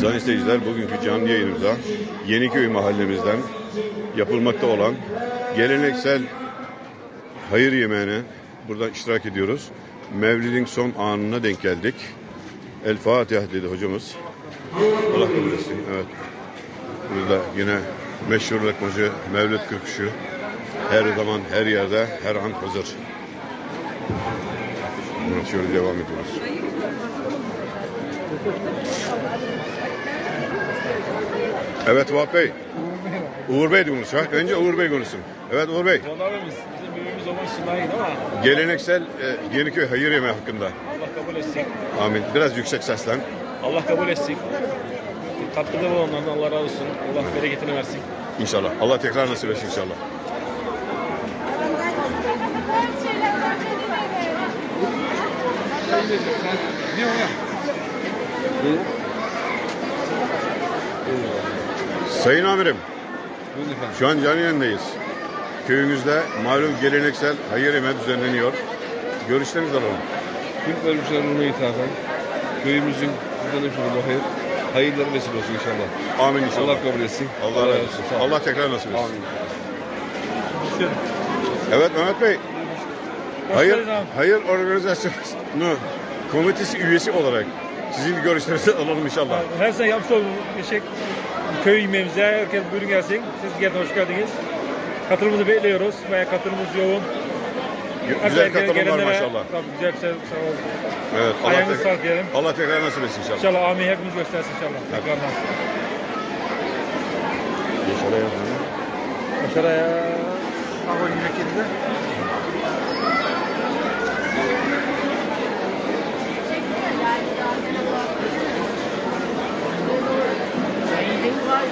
Sayın seyirciler bugünkü canlı yayınımıza Yeniköy mahallemizden yapılmakta olan geleneksel hayır yemeğine burada iştirak ediyoruz. Mevlidin son anına denk geldik. El Fatiha dedi hocamız. Allah kabul etsin. Evet. Burada yine meşhur lokmacı Mevlüt Kırkuşu her zaman her yerde her an hazır. Şöyle devam ediyoruz. Evet Vahap Bey. Uğur Bey de konuşacak. Önce Uğur Bey konuşsun. Evet Uğur Bey. Dolarımız bizim büyüğümüz olan Şınay'dı ama Geleneksel e, Yeniköy hayır yemeği hakkında. Allah kabul etsin. Amin. Biraz yüksek seslen. Allah kabul etsin. Katkıda bulunanlardan Allah razı olsun. Allah bereketini versin. İnşallah. Allah tekrar nasip etsin inşallah. Ne o ya? Sayın amirim, Buyurun efendim. şu an canlı yayındayız. Köyümüzde malum geleneksel hayır yemeği düzenleniyor. Görüşlerinizi alalım. Türk ölmüşler ruhuna ithafen köyümüzün düzenlemiş olduğu hayır, hayırları vesile olsun inşallah. Amin inşallah. Allah kabul etsin. Allah razı olsun. Sağ olun. Allah tekrar nasip etsin. Amin. Evet Mehmet Bey. Hayır, hayır organizasyonu komitesi üyesi olarak sizin görüşlerinizi alalım inşallah. Her sene yapmış olduğumuz bir şey köy yemeğimize herkes buyurun gelsin. Siz gelin hoş geldiniz. Katılımınızı bekliyoruz. Bayağı katılımımız yoğun. Güzel Herkese katılım var gelenlere- maşallah. Tabii güzel güzel sağ olun. Evet. Allah, Ayağınız sağlık diyelim. Allah tekrar nasip etsin inşallah. İnşallah amin hepimiz göstersin inşallah. Tekrardan. Yaşara yazın. Aşağıya Ağol memleketinde. Ben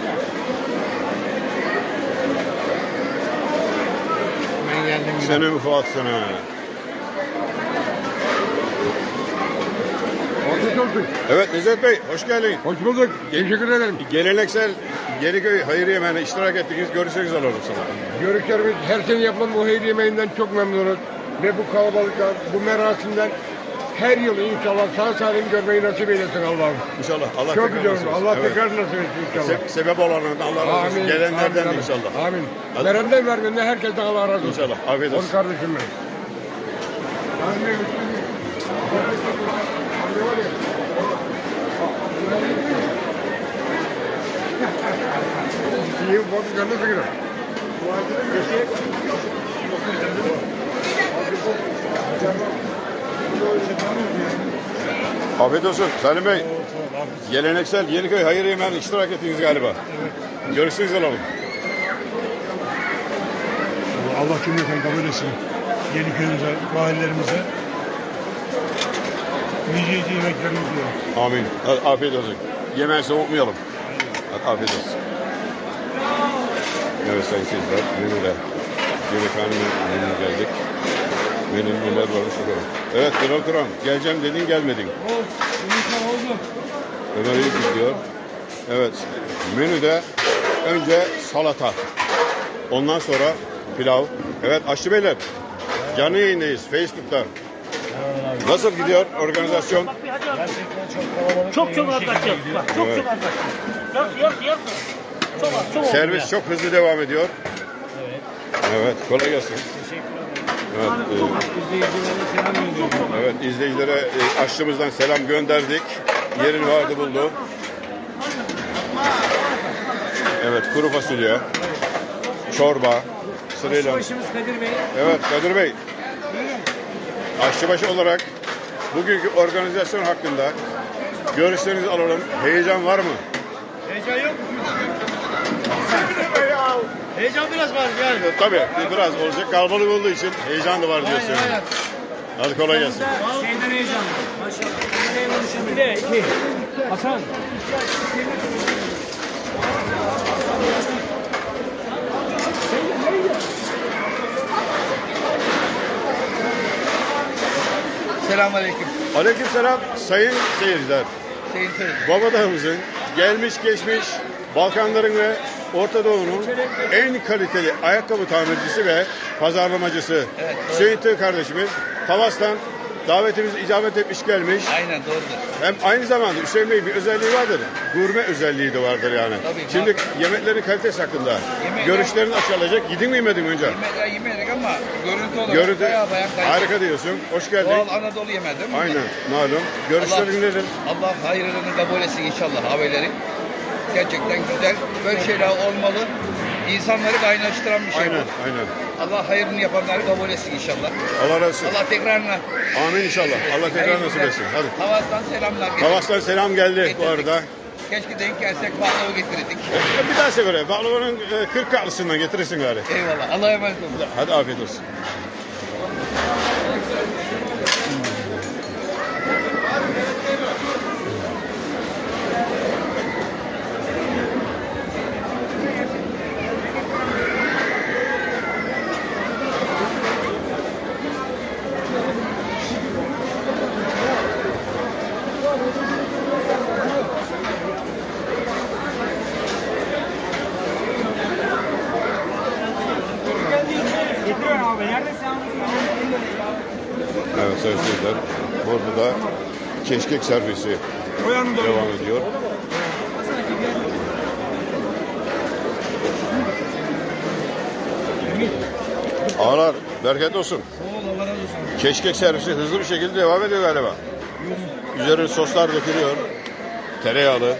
geldim. Sene? Hoş olsun. Evet Nezzet Bey hoş geldin. Hoş bulduk. Teşekkür ederim. Geleneksel Yeniköy hayır yemeğine iştirak ettiniz. Görüşlerinizi alalım sana. Görüşlerimiz her sene yapılan bu hayır yemeğinden çok memnunuz. Ve bu kalabalıktan, bu merasimden her yıl inşallah sağ salim görmeyi nasip eylesin Allah'ım. İnşallah. Allah Çok etsin. Allah Evet. tekrar nasip etsin inşallah. Se- sebep olanlardan Allah razı olsun. Amin. Gelenlerden de Amin. inşallah. Amin. Hadi. Verenden vermenden herkesten Allah razı olsun. İnşallah. Afiyet Onu olsun. kardeşim benim. İyi, bak, canına sıkıyorum. Afiyet olsun. Salim Bey. Geleneksel Yeniköy hayır yemeğine iştirak ettiniz galiba. Görüşlerinizi alalım. Allah cümleten kabul etsin. Yeni köyümüze, mahallelerimize. Nice nice yemeklerimiz diyor. Amin. Afiyet olsun. Yemeği soğutmayalım. Afiyet olsun. Evet sayın seyirciler. Menüde yemekhanenin menüne geldik. Neler varmış bakalım. Evet Kral Turan. Geleceğim dedin gelmedin. Ömer iyi gidiyor. Evet. Menüde önce salata. Ondan sonra pilav. Evet Aşçı Beyler. Canlı yayındayız Facebook'ta. Nasıl gidiyor organizasyon? Çok çok az. Bak çok Evet. çok az. Yarısı yarısı yarısı. Çok az çok. Servis çok hızlı devam ediyor. Evet, kolay gelsin. Evet, e, evet izleyicilere e, aşçımızdan selam gönderdik. Yerini vardı buldu. Evet, kuru fasulye, çorba, sırayla. Başımız Kadir Bey. Evet, Kadir Bey. Aşçıbaşı olarak bugünkü organizasyon hakkında görüşlerinizi alalım. Heyecan var mı? Heyecan yok. Heyecan biraz var yani. Tabii biraz olacak. Kalabalık olduğu için heyecan da var diyorsun. Hadi kolay gelsin. Şeyden heyecanlı. Maşallah. Bir de iki. Hasan. Selamünaleyküm. Aleykümselam sayın seyirciler. Sayın Sayın. Babadağımızın gelmiş geçmiş Balkanların ve Orta Doğu'nun en kaliteli ayakkabı tamircisi ve pazarlamacısı Hüseyin Tığ kardeşimiz Tavas'tan davetimizi icabet etmiş gelmiş. Aynen doğrudur. Hem aynı zamanda Hüseyin Bey bir özelliği vardır. Gurme özelliği de vardır yani. Tabii, Şimdi tabii. yemeklerin kalitesi hakkında Yemekler- görüşlerini açıklayacak. Yedin mi yemedin önce? Yemek, yemedik ama görüntü olarak Görüntü bayağı bayağı harika diyorsun. Hoş geldin. Doğal Anadolu mi? Aynen malum. Görüşlerin nedir? Allah hayrını kabul etsin inşallah haberleri. Gerçekten güzel. Böyle şeyler olmalı. İnsanları kaynaştıran bir şey Aynen bu. aynen. Allah hayrını yapanları kabul etsin inşallah. Allah razı olsun. Allah tekrarına. Amin inşallah. Allah tekrar nasip etsin. Hadi. Havastan selamlar. Kavas'tan selam geldi bu Getirdik. arada. Keşke denk gelsek baklava getirdik. E, Bir daha sefere. Baklavanın e, 40 katlısından getirirsin gari. Eyvallah. Allah'a emanet olun. Hadi afiyet olsun. Getiriyorum abi. Neredesin Evet sayın seyirciler. Burada da keşkek servisi devam ediyor. Ağlar, bereket olsun. Keşkek servisi hızlı bir şekilde devam ediyor galiba. Üzerine soslar dökülüyor. Tereyağlı.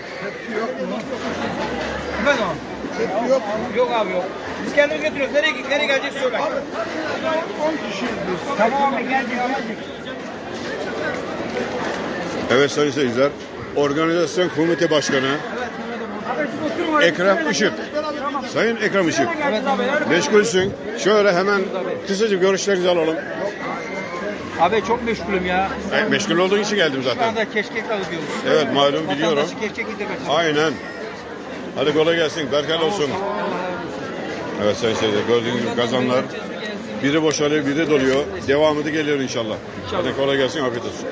Yok. Yok abi yok. Biz kendimiz getiriyoruz. Nereye, nereye gelecek söyle. 10 kişi Tamam abi gelecek gelecek. Evet sayın seyirciler. Organizasyon Komite Başkanı. Ekrem Işık. Sayın Ekrem Işık. Meşgulsün. Şöyle hemen kısaca görüşlerinizi alalım. Abi çok meşgulüm ya. E, meşgul olduğun için geldim Şu zaten. anda keşkek alıyoruz. Evet malum biliyorum. Vatandaşı keşkek getirmek için. Aynen. Hadi kolay gelsin. Berkal olsun. Evet sayın seyirciler gördüğünüz gibi kazanlar biri boşalıyor biri doluyor. Devamı da geliyor inşallah. Hadi kolay gelsin afiyet olsun.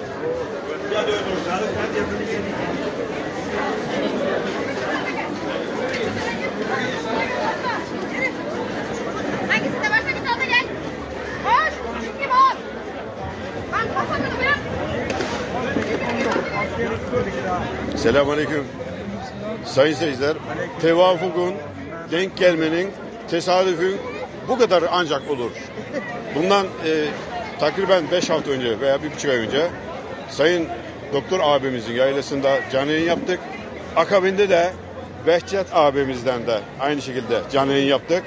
Selamünaleyküm. Sayın seyirciler, tevafukun, denk gelmenin, tesadüfün bu kadar ancak olur. Bundan e, takriben 5 hafta önce veya bir buçuk ay önce Sayın Doktor abimizin yaylasında canlı yayın yaptık. Akabinde de Behçet abimizden de aynı şekilde canlı yayın yaptık.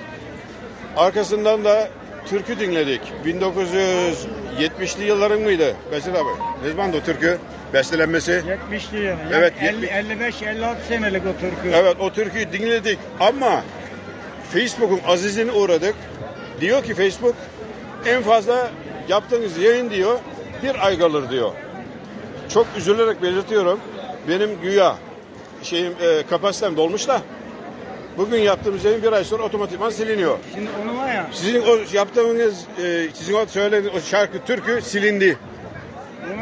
Arkasından da türkü dinledik. 1970'li yılların mıydı Behçet abi? Ne zamandı o türkü bestelenmesi? 70'li yani. Evet, 50, 70. 55-56 senelik o türkü. Evet o türküyü dinledik ama Facebook'un azizine uğradık. Diyor ki Facebook en fazla yaptığınız yayın diyor bir ay kalır diyor. Çok üzülerek belirtiyorum. Benim güya şeyim e, kapasitem dolmuş da bugün yaptığımız yayın bir ay sonra otomatikman siliniyor. Şimdi onu var ya, Sizin o yaptığınız, e, sizin o söylediğiniz o şarkı türkü silindi. onu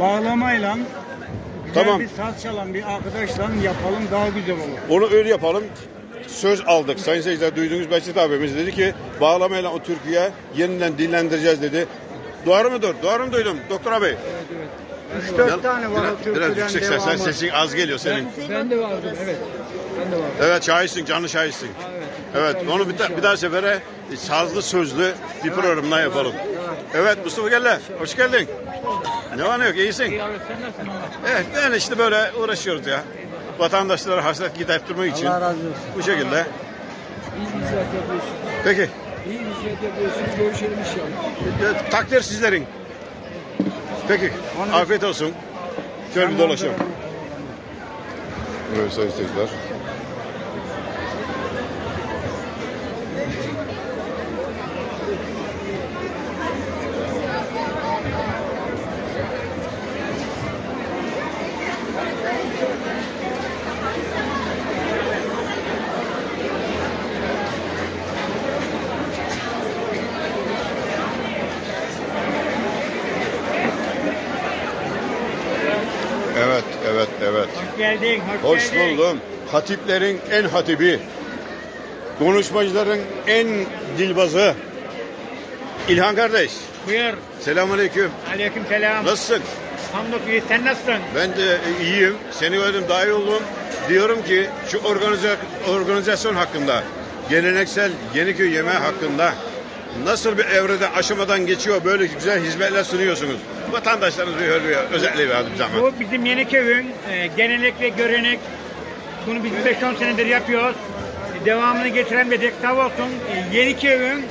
bağlamayla güzel Tamam. bir saz çalan bir arkadaşla yapalım daha güzel olur. Onu öyle yapalım. Söz aldık. Sayın seyirciler duyduğunuz Behçet abimiz dedi ki bağlamayla o türküye yeniden dinlendireceğiz dedi. Doğru mudur? Doğru mu duydum doktor abi? 3-4 tane var o Biraz, türküden biraz yüksek ses. Sen devamı. sesin az geliyor senin. Ben de vardım evet. Ben de vardım. Evet şahitsin, canlı şahitsin. Evet, onu bir, da- bir daha sefere sazlı sözlü bir programdan yapalım. Evet Mustafa Gelle, hoş geldin. Ne var ne yok, iyisin. Evet, yani işte böyle uğraşıyoruz ya. Vatandaşlara hasret giderttirmek için. Allah razı olsun. Bu şekilde. İyi hizmet yapıyorsun. Peki, İyi hizmet yapıyorsunuz. Görüşelim inşallah. e, takdir sizlerin. Peki, afiyet olsun. Şöyle bir dolaşalım. Evet sayın seyirciler. Evet, evet, evet. Hoş geldin. Hoş, Hoş geldin. buldum. Hatiplerin en hatibi, konuşmacıların en dilbazı İlhan kardeş. Buyur. Selamünaleyküm. Aleyküm selam. Nasılsın? Hamdolsun. Sen nasılsın? Ben de iyiyim. Seni gördüm daha iyi oldum. Diyorum ki şu organiza organizasyon hakkında, geleneksel Yeniköy yemeği hakkında nasıl bir evrede aşamadan geçiyor böyle güzel hizmetler sunuyorsunuz. Vatandaşlarımız bir hürriye, özellikle bir zaman. Bu bizim Yeniköy'ün e, gelenek ve görenek. Bunu biz 5-10 senedir yapıyoruz. E, devamını getiremedik. Sağ olsun e, Yeniköy'ün e,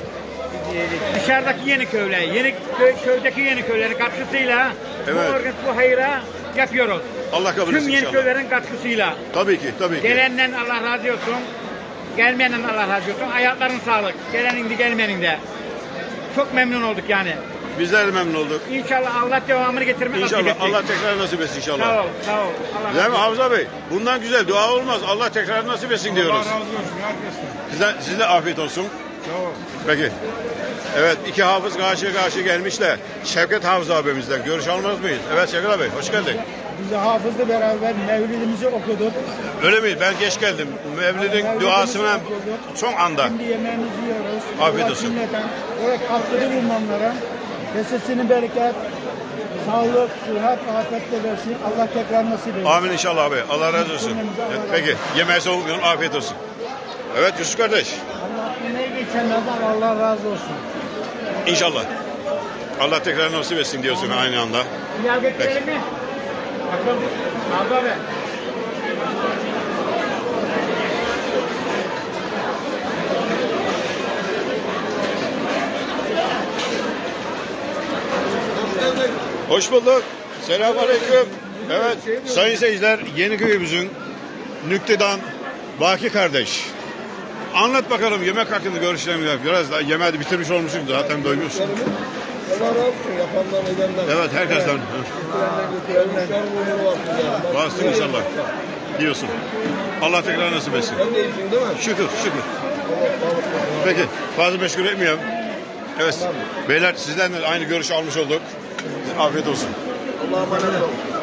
dışarıdaki Yeniköy'ler, Yeniköy, köydeki Yeniköy'lerin katkısıyla Evet. bu, organ, bu hayra yapıyoruz. Allah kabul Tüm etsin inşallah. Yeniköy'lerin katkısıyla. Tabii ki, tabii ki. Gelenden Allah razı olsun. Gelmeyenden Allah razı olsun. Ayakların sağlık. Gelenin de gelmenin de. Çok memnun olduk yani. Bizler de memnun olduk. İnşallah Allah devamını getirmek nasip İnşallah etsin. Allah tekrar nasip etsin inşallah. Sağ ol, sağ ol. Allah Değil razı mi olsun. Hamza Bey? Bundan güzel dua olmaz. Allah tekrar nasip etsin diyoruz. Allah razı olsun herkesten. Size, size afiyet olsun. Sağ ol. Peki. Evet iki hafız karşı karşı gelmişler. Şevket Hafız abimizden görüş almaz mıyız? Evet Şevket abi hoş geldin. Biz de hafızla beraber mevlidimizi okuduk. Öyle mi? Ben geç geldim. Mevlid'in Mevlidimizi duasına okuduk. son anda. Şimdi yemeğimizi yiyoruz. Afiyet Allah olsun. cümleten Oraya katkıda bulunanlara kesesini bereket, sağlık, sıhhat, afiyetle versin. Allah tekrar nasip etsin. Amin inşallah abi. Allah razı olsun. Evet, peki. Yemeği soğukmayalım. Afiyet olsun. Evet Yusuf kardeş. Allah emeği geçenlerden Allah razı olsun. İnşallah. Allah tekrar nasip etsin diyorsun aynı anda. Pilav getirelim Bakalım. Abla be. Hoş bulduk. Selamünaleyküm. Evet, sayın seyirciler, Yeniköy'ümüzün Nüktedan Baki kardeş. Anlat bakalım yemek hakkında görüşlerini. Biraz daha yemeği bitirmiş olmuşsun zaten doymuşsun. Evet, herkesten. Var. Bastın inşallah. Diyorsun. Allah tekrar nasip etsin. Şükür, şükür. Peki, fazla meşgul etmiyorum. Evet, beyler sizden de aynı görüşü almış olduk. Afiyet olsun. Allah'a emanet ol.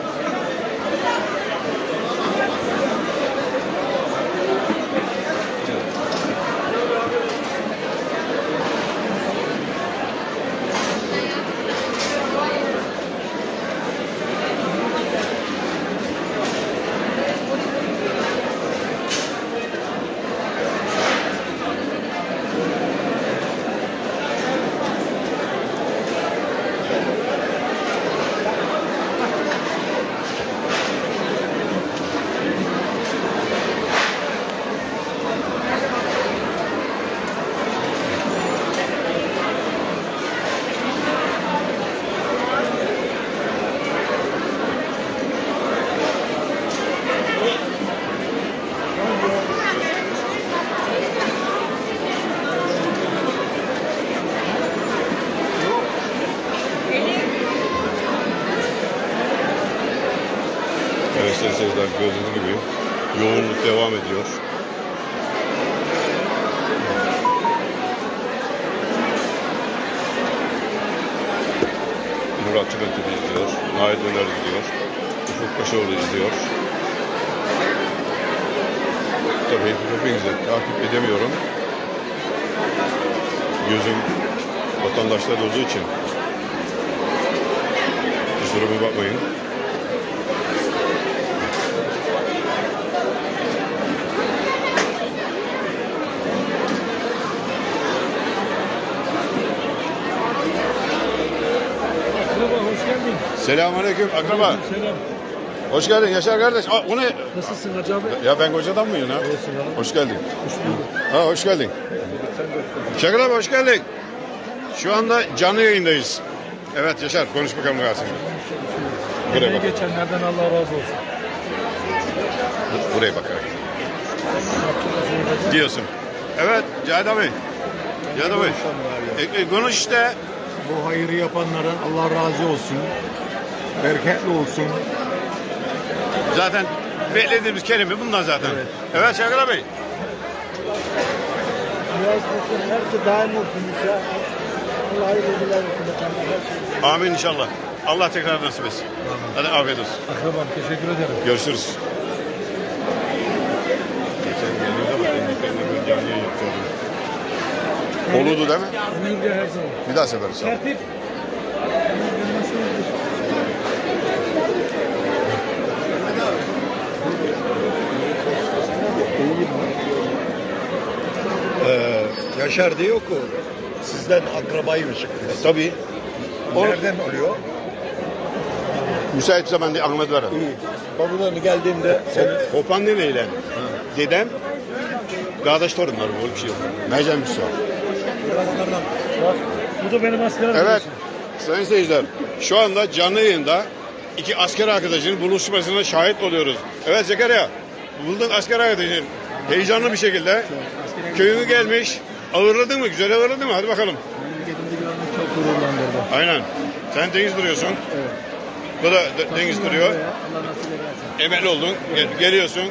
Sayın seyirciler gördüğünüz gibi yoğunluk devam ediyor. Murat Tübentürü izliyor. Nail Döner izliyor. Ufuk Paşaoğlu izliyor. Tabii hepinizi takip edemiyorum. Gözüm vatandaşlar olduğu için kusuruma bakmayın. Selamünaleyküm akraba. Selam. Hoş geldin Yaşar kardeş. Aa, o ne? Nasılsın Hacı abi? Ya ben kocadan mıyım ha? Hoş geldin. Ha hoş geldin. Şakir abi hoş geldin. Şu anda canlı yayındayız. Evet Yaşar konuş bakalım Rasim. Buraya Emeği bak. geçenlerden Allah razı olsun. Buraya bak. Diyorsun. Evet Cahit abi. Cahit abi. E, e, konuş işte. Bu hayırı yapanlardan Allah razı olsun. Bereketli olsun. Zaten beklediğimiz kelime bunlar zaten. Evet, Şakir abi. Niyaz olsun, hepsi daim olsun inşallah. Allah hayırlı ödüller olsun efendim. Amin inşallah. Allah tekrar nasip etsin. Hadi afiyet olsun. Akrabam teşekkür ederim. Görüşürüz. Geçen geldiğimde bak, endişeyle bir canlı yayın yapıyordum. Olurdu değil mi? Buyur gel her zaman. Bir daha severiz. Tertip Yaşar diyor ki sizden akrabaymışık biz. Tabii. O, Nereden oluyor? müsait zamanda. İyi. Babadan geldiğimde sen Hopan demeyle. Dedem kardeş torunları bu bir şey yok. Mercan Müsa. Bu da benim askerim. Evet. Sayın seyirciler, şu anda canlı yayında iki asker arkadaşının buluşmasına şahit oluyoruz. Evet Zekeriya, bulduk asker arkadaşın. Heyecanlı bir şekilde köyüne gelmiş. Ağırladın mı? Güzel ağırladın mı? Hadi bakalım. Çok gururlandırdı. Aynen. Sen deniz duruyorsun. Bu da de- deniz duruyor. Allah nasip ederse. Emel oldun. Gel- geliyorsun.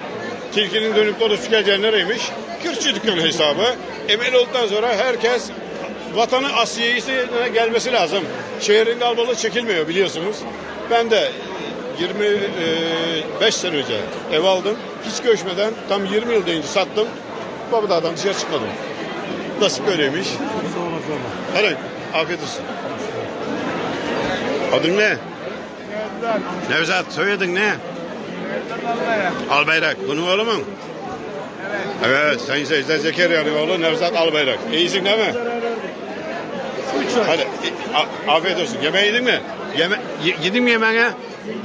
Tilkinin dönüp dolaşıp geleceği nereymiş? Kürtçü dükkanı hesabı. Emel olduktan sonra herkes vatanı asiyesine gelmesi lazım. Şehrin kalbalığı çekilmiyor biliyorsunuz. Ben de 25 sene önce ev aldım. Hiç göçmeden tam 20 yıl deyince sattım. Babadağ'dan dışarı çıkmadım. Nasip böyleymiş. Hadi afiyet olsun. Adın ne? Nevzat soyadın ne? Albayrak. Bunun oğlu mu? Evet. Evet. Sayın seyirciler Zekeriya'nın oğlu Nevzat Albayrak. İyisin değil mi? Hadi afiyet olsun. Yemeği yedin mi? Yeme y- yedin mi yemeğine?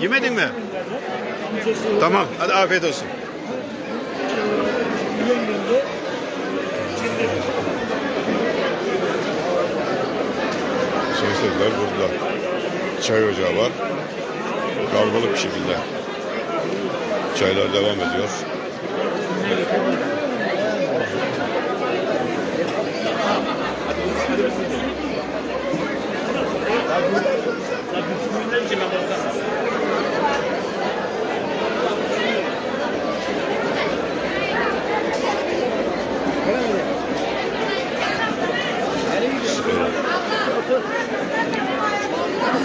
Yemedin mi? Tamam. Hadi afiyet olsun. Seyirciler burada çay ocağı var. Kalabalık bir şekilde. Çaylar devam ediyor.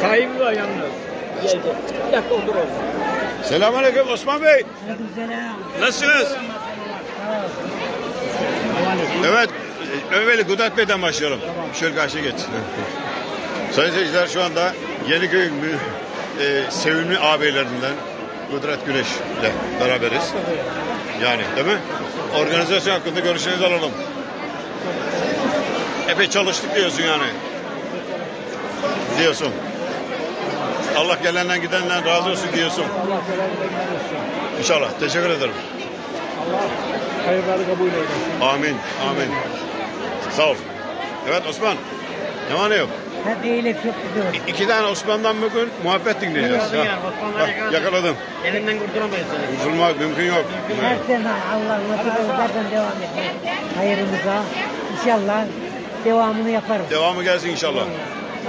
Sahibi var yalnız. Geldi. Bir dakika otur oğlum. Selamünaleyküm Osman Bey. Nasılsınız? Evet. Evveli Gudat Bey'den başlayalım. Şöyle karşıya geç. Sayın seyirciler şu anda Yeniköy'ün e, sevimli ağabeylerinden Kudret Güneş ile beraberiz. Yani değil mi? Organizasyon hakkında görüşlerinizi alalım. Epey çalıştık diyorsun yani. Diyorsun. Allah gelenden gidenden razı olsun diyorsun. Allah belanı versin. İnşallah. Teşekkür ederim. Allah hayırları kabul eylesin. Amin. Amin. Sağ ol. Evet Osman. Ne var ne yok? Hep iyilik çok gidiyor. İ- İki tane Osman'dan bugün muhabbet dinleyeceğiz. Ha. Osman'dan Bak, yakaladım. Elinden kurtulamayız seni. Kurtulmak mümkün yok. Her sene Allah nasip edersen devam etmek. Hayırımıza. İnşallah devamını yaparız. Devamı gelsin inşallah.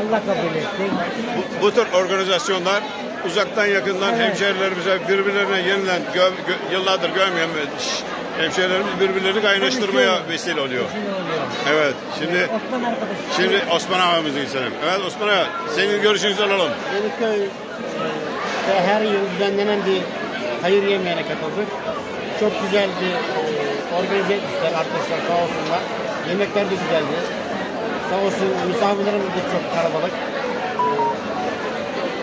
Allah kabul etsin. Bu, bu tür organizasyonlar uzaktan yakından Evet. hemşehrilerimize birbirlerine yeniden gö- gö- yıllardır görmeyen hemşehrilerimiz birbirlerini kaynaştırmaya vesile oluyor. Evet. Şimdi Osman arkadaş. şimdi Osman ağamızın selam. Evet Osman ağa senin görüşünüzü alalım. Yeniköy e, her yıl düzenlenen bir hayır yemeğine katıldık. Çok güzel bir e, organize etmişler arkadaşlar sağ olsunlar. Yemekler de güzeldi. Sağ olsun misafirlerimiz de çok kalabalık.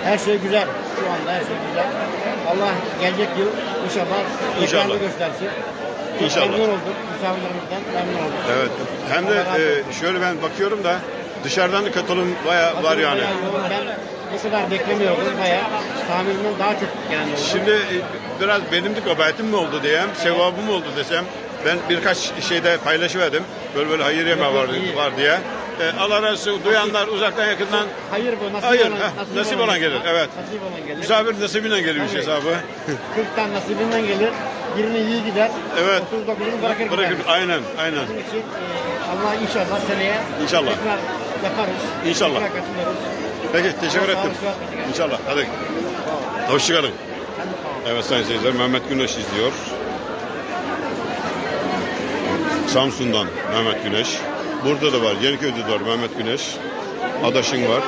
E, Her şey güzel. Şu anda her şey güzel. Allah gelecek yıl inşallah İnşallah. göstersin. İnşallah. Memnun olduk. Misafirlerimizden memnun olduk. Evet. Hem de e, şöyle ben bakıyorum da dışarıdan da katılım baya var yani. Ben bu kadar beklemiyordum. Bayağı tahminimden daha çok oldu. Şimdi e, biraz benim de kabahatim mi oldu diyeyim, sevabım oldu desem. Ben birkaç şeyde paylaşıverdim. Böyle böyle hayır yeme var, var diye. E, Allah razı olsun. Duyanlar uzaktan yakından Hayır bu nasip Hayır, olan, heh, nasip olan gelir, evet. Nasip olan gelir. misafir nasibiyle gelmiş Tabii. hesabı. 40 tane nasibinden gelir. Birini iyi gider. Evet. 39'unu bırakır gider. Aynen, aynen. Bunun için e, Allah inşallah seneye İnşallah. tekrar yaparız. İnşallah. Tekrar katılırız. Peki teşekkür Sağ olun, ettim. sağ olun. İnşallah. Hadi. Hoşçakalın. Evet sayın seyirciler Mehmet Güneş izliyor. Samsun'dan Mehmet Güneş. Burada da var. Yeniköy'de de var Mehmet Güneş. Adaşın var.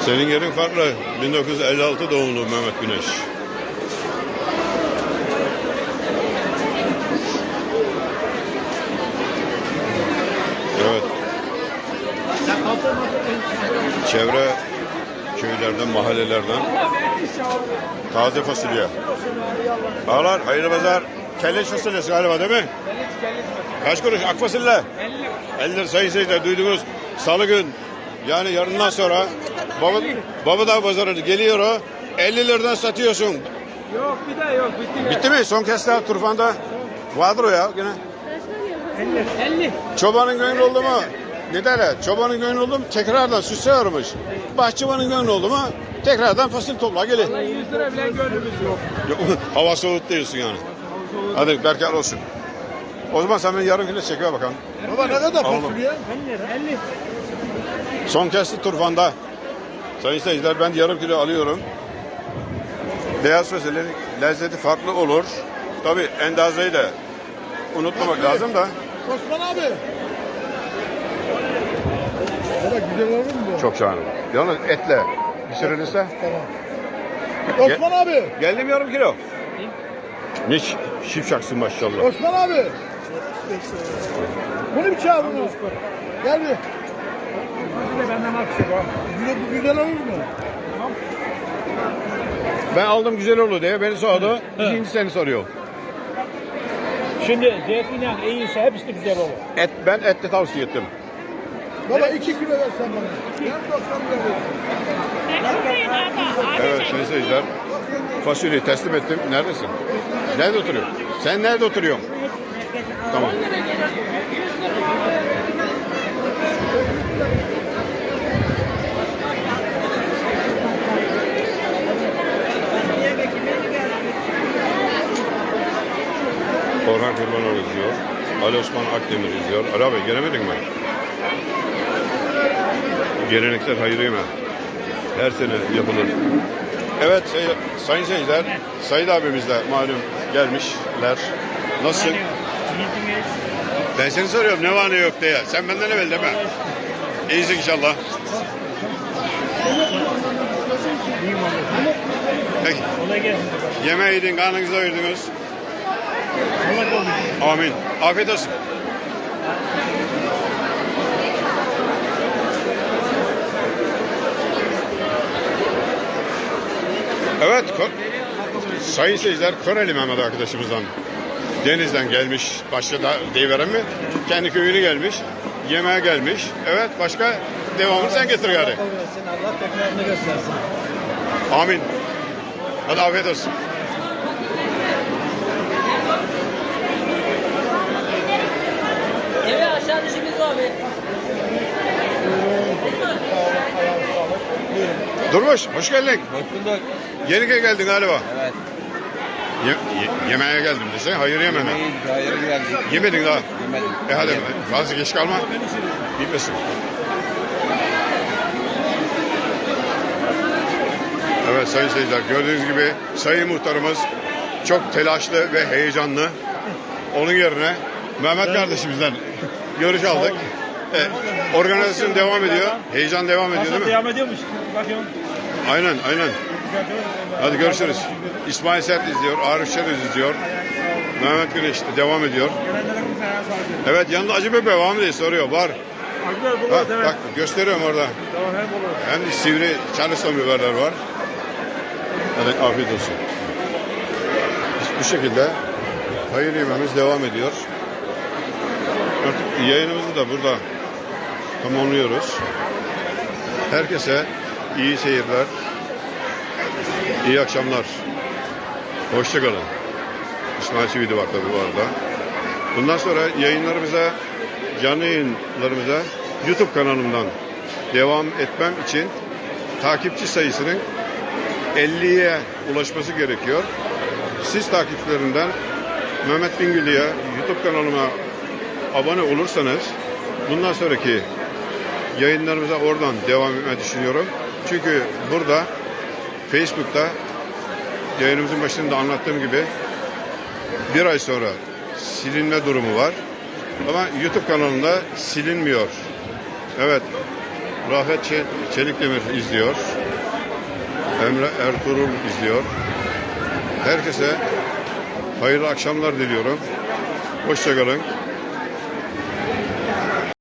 Senin yerin farklı. 1956 doğumlu Mehmet Güneş. Evet. Çevre köylerden mahallelerden. Taze fasulye. Ağlar, hayırlı pazar. Kelleş fasulyesi galiba değil mi? Kaç kuruş? Ak. 50 lira sayın seyirciler duydunuz. Salı gün yani yarından sonra baba, Babadağ pazarı geliyor o. 50 liradan satıyorsun. Yok bir daha yok bitti. Bitti mi? Son kez daha Turfan'da. Vardır o ya gene. 50. 50. Çobanın gönlü oldu mu? Ne derler? Çobanın gönlü oldu mu tekrardan süse varmış. Bahçıvanın gönlü oldu mu tekrardan fasulye topla gelin. 100 lira bile gönlümüz yok. Hava soğut diyorsun yani. Hadi berkar olsun. O zaman sen beni yarım kilo çekiyor bakalım. Baba ne kadar fasulye? 50 lira. 50. Son kesti turfanda. Sayın seyirciler ben yarım kilo alıyorum. Beyaz fasulyenin lezzeti farklı olur. Tabi endazeyi de unutmamak lazım da. Osman abi. Baba güzel olur mu bu? Çok şahane. Yalnız etle pişirilirse. Osman abi. Geldim yarım kilo. Ne şi- şipşaksın maşallah. Osman abi. Bunu bir çağır bunu. Gel bir. Bir de benden şey var. Güzel, bu güzel olur mu? Ben aldım güzel oldu diye beni sordu. İkinci seni soruyor. Şimdi zeytinyağı iyiyse hepsi de güzel olur. Et, ben etle tavsiye ettim. Baba iki kilo ver sen bana. Yarım 90 lira ver. Evet sayın seyirciler. Fasulyeyi teslim ettim. Neredesin? Nerede oturuyorsun? Sen nerede oturuyorsun? Tamam. Orhan Kurbanoğlu izliyor. Ali Osman Akdemir izliyor. Ali abi gelemedin mi? Gelenekler hayır yeme. Her sene yapılır. Evet say- sayın seyirciler, Sayın abimiz de malum gelmişler. Nasıl? Ben seni soruyorum ne var ne yok diye. Sen benden evvel deme. İyisin inşallah. Peki. Kolay gelsin. Yemeği yedin, karnınızı doyurdunuz. Amin. Afiyet olsun. Evet, Ko- sayın seyirciler Koreli Mehmet arkadaşımızdan Deniz'den gelmiş. Başka da deyiveren mi? Kendi köyünü gelmiş. Yemeğe gelmiş. Evet, başka devamını sen getir gari. Allah tekrarını göstersin. Amin. Hadi afiyet olsun. Evet aşağı düşümüz abi. Durmuş, hoş geldin. Hoş bulduk. Yeni geldin galiba. Evet. Ye- ye- yemeğe geldim desene, hayır hayır geldik. Yemedin daha. Yemedim. E hadi fazla geç kalma. Bitmesin. Evet sayın seyirciler gördüğünüz gibi sayın muhtarımız çok telaşlı ve heyecanlı. Onun yerine Mehmet kardeşimizden görüş aldık. Evet, organizasyon devam ediyor. Heyecan devam ediyor değil mi? Devam ediyormuş. Bakıyorum. Aynen aynen. Hadi görüşürüz. İsmail Sert izliyor, Arif Şerez izliyor. Mehmet Güneş de devam ediyor. Evet yanında Acı Bebe var mı diye soruyor. Var. Bak, evet. bak gösteriyorum orada. Tamam hem olur. Hem sivri Charleston biberler var. Hadi afiyet olsun. Bu şekilde hayır yememiz devam ediyor. Artık yayınımızı da burada tamamlıyoruz. Herkese iyi seyirler, iyi akşamlar. Hoşçakalın. İsmail Çividi var tabii bu arada. Bundan sonra yayınlarımıza, canlı yayınlarımıza YouTube kanalımdan devam etmem için takipçi sayısının 50'ye ulaşması gerekiyor. Siz takipçilerinden Mehmet Bingül'ye YouTube kanalıma abone olursanız bundan sonraki yayınlarımıza oradan devam etmeyi düşünüyorum. Çünkü burada Facebook'ta yayınımızın başında anlattığım gibi bir ay sonra silinme durumu var. Ama YouTube kanalında silinmiyor. Evet. Rafet Çe- Çelikdemir izliyor. Emre Ertuğrul izliyor. Herkese hayırlı akşamlar diliyorum. Hoşçakalın.